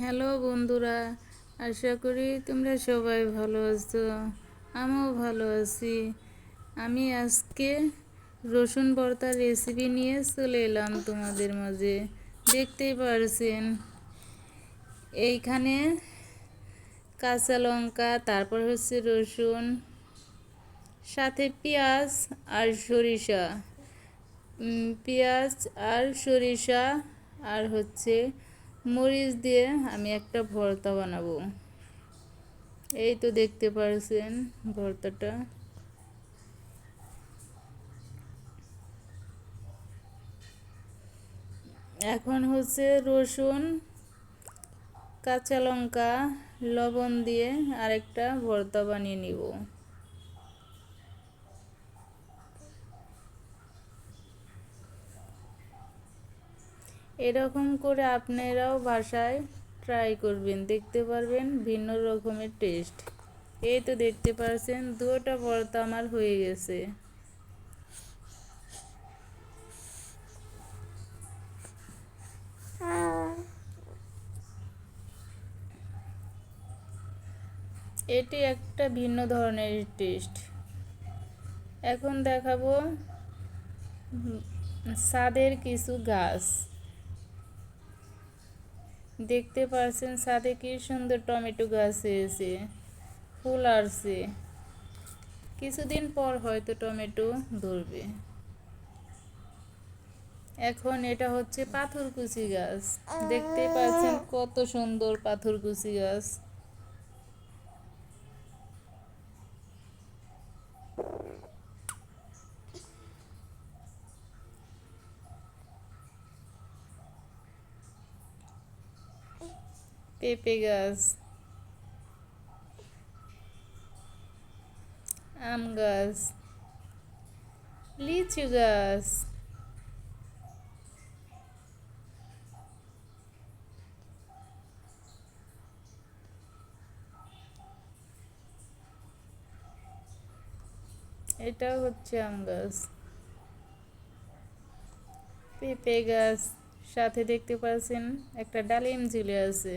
Hello বন্ধুরা, আশা করি তোমরা সবাই ভালো আছো, আমিও ভালো আছি। আমি আজকে রসুন ভর্তার রেসিপি নিয়ে চলে এলাম তোমাদের মাঝে, দেখতেই পারছেন। এইখানে কাঁচা লঙ্কা, তারপর হচ্ছে রসুন, সাথে পেঁয়াজ আর সরিষা। পেঁয়াজ আর সরিষা আর হচ্ছে মরিচ দিয়ে আমি একটা ভর্তা বানাবো। এই তো দেখতে পারছেন ভর্তাটা। এখন হচ্ছে রসুন, কাঁচা লঙ্কা, লবণ দিয়ে আরেকটা ভর্তা বানিয়ে নিব। এরকম করে আপনারাও বাসায় ট্রাই করবেন। দেখতে পারবেন ভিন্ন রকমের টেস্ট এই তো দেখতে পাচ্ছেন দুটা ভর্তা আমার হয়ে গেছে। এটি একটা ভিন্ন ধরনের টেস্ট এখন দেখাবো সাদের কিছু গাছ। দেখতে পারছেন সাথে কি সুন্দর টমেটো গাছ হয়েছে, ফুল আসছে। কিছুদিন পর হয়তো টমেটো ধরবে। এখন এটা হচ্ছে পাথরকুচি গাছ। দেখতে পাচ্ছেন কত সুন্দর পাথরকুচি গাছ। পেঁপে গাছ আম গাছ লিচু গাছ এটা হচ্ছে আম গাছ পেঁপে গাছ সাথে দেখতে পাচ্ছেন একটা ডালিম ঝুলে আছে।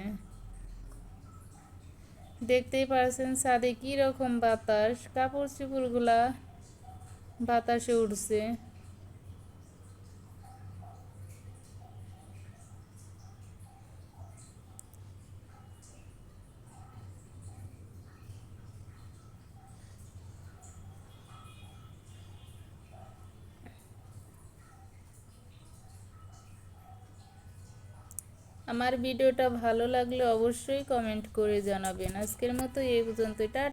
দেখতেই পারছেন ছাদে কি রকম বাতাস। কাপড় চুপড়গুলা বাতাসে উঠছে আমার ভিডিওটা ভালো লাগলে অবশ্যই কমেন্ট করে জানাবেন। আজকের মতো এই পর্যন্ত